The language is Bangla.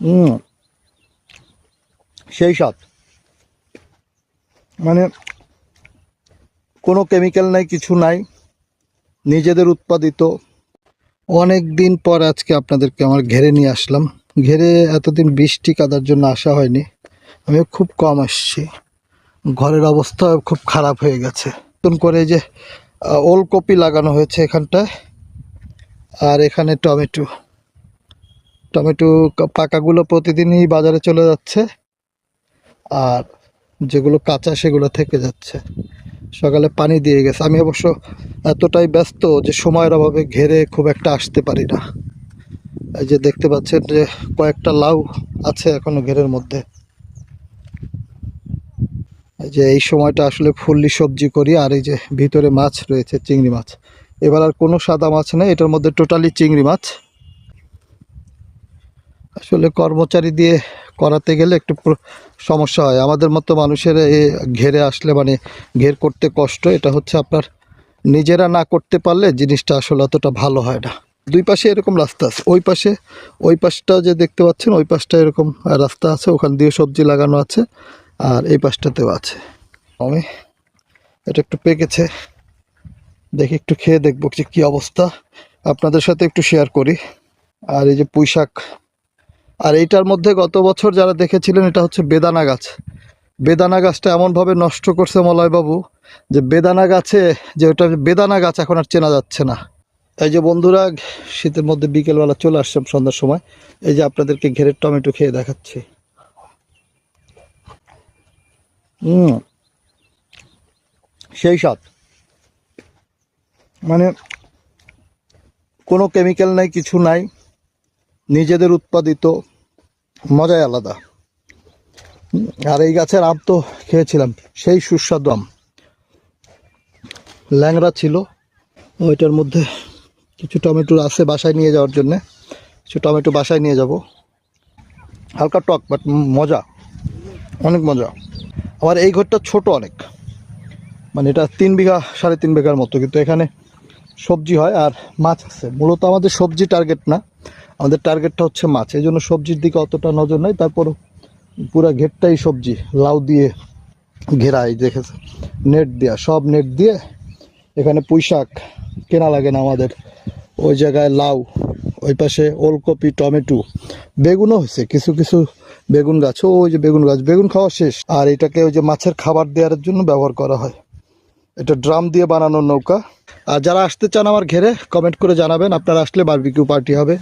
হুম সেই স্বাদ। মানে কোনো কেমিক্যাল নাই, কিছু নাই, নিজেদের উৎপাদিত। অনেক দিন পর আজকে আপনাদেরকে আমার ঘেরে নিয়ে আসলাম। ঘেরে এতদিন বৃষ্টি কাদার জন্য আসা হয়নি। আমিও খুব কম আসছি। ঘরের অবস্থা খুব খারাপ হয়ে গেছে। নতুন করে যে ওলকপি লাগানো হয়েছে এখানটায়, আর এখানে টমেটো। টমেটো পাকাগুলো প্রতিদিনই বাজারে চলে যাচ্ছে। আর যেগুলো কাঁচা সেগুলো থেকে যাচ্ছে। সকালে পানি দিয়ে গেছে। আমি অবশ্য এতটাই ব্যস্ত যে সময়ের অভাবে ঘেরে খুব একটা আসতে পারি না। এই যে দেখতে পাচ্ছেন যে কয়েকটা লাউ আছে এখনও ঘেরের মধ্যে। এই যে এই সময়টা আসলে ফুললি সবজি করি, আর এই যে ভিতরে মাছ রয়েছে, চিংড়ি মাছ। এবার আর কোনো সাদা মাছ নেই, এটার মধ্যে টোটালি চিংড়ি মাছ। আসলে কর্মচারী দিয়ে করাতে গেলে একটু সমস্যা হয়। আমাদের মতো মানুষের ঘেরে আসলে মানে ঘের করতে কষ্ট, এটা হচ্ছে আপনার নিজেরা না করতে পারলে জিনিসটা আসলে অতটা ভালো হয় না। দুই পাশে এরকম রাস্তা আছে। ওই পাশে, ওই পাশটা যে দেখতে পাচ্ছেন, ওই পাশটা এরকম রাস্তা আছে। ওখান দিয়ে সবজি লাগানো আছে আর এই পাশটাতেও আছে। আমি এটা একটু পেকেছে। দেখি, একটু খেয়ে দেখব যে কী অবস্থা। আপনাদের সাথে একটু শেয়ার করি। আর এই যে পুঁই শাক আর এইটার মধ্যে গত বছর যারা দেখেছিলেন, এটা হচ্ছে বেদানা গাছ। বেদানা গাছটা এমনভাবে নষ্ট করছে মলয়বাবু যে বেদানা গাছে যে ওটা বেদানা গাছ এখন আর চেনা যাচ্ছে না। এই যে বন্ধুরা, শীতের মধ্যে বিকেলবেলা চলে আসছে সন্ধ্যার সময়। এই যে আপনাদেরকে ঘেরের টমেটো খেয়ে দেখাচ্ছি। সেই স্বাদ। মানে কোনো কেমিক্যাল নাই, কিছু নাই। নিজেদের উৎপাদিত, মজাই আলাদা। আর এই গাছের আম তো খেয়েছিলাম, সেই সুস্বাদু আম। ল্যাংড়া ছিল, ওইটার মধ্যে কিছু টমেটো আছে বাসায় নিয়ে যাওয়ার জন্যে। কিছু টমেটো বাসায় নিয়ে যাব। হালকা টক বাট মজা, অনেক মজা। আমার এই ঘরটা ছোট অনেক। মানে এটা তিন বিঘা, সাড়ে তিন বিঘার মতো, কিন্তু এখানে সবজি হয় আর মাছ আছে। মূলত আমাদের সবজি টার্গেট না। আমাদের টার্গেটটা হচ্ছে মাছ। এই জন্য সবজির দিকে অতটা নজর নাই। তারপর পুরো ঘেরটাই সবজি, লাউ দিয়ে ঘেরা, এই দেখেছে নেট দেওয়া সব নেট দিয়ে এখানে পুঁই শাক কেনা লাগে না আমাদের। ওই জায়গায় লাউ, ওই পাশে ওলকপি, টমেটো, বেগুনও হয়েছে। কিছু কিছু বেগুন গাছ। ওই যে বেগুন গাছ। বেগুন খাওয়া শেষ। আর এটাকে ওই যে মাছের খাবার দেওয়ার জন্য ব্যবহার করা হয়। এটা ড্রাম দিয়ে বানানো নৌকা। আর যারা আসতে চান আমার ঘেরে কমেন্ট করে জানাবেন। আপনারা আসলে বারবিকিউ পার্টি হবে।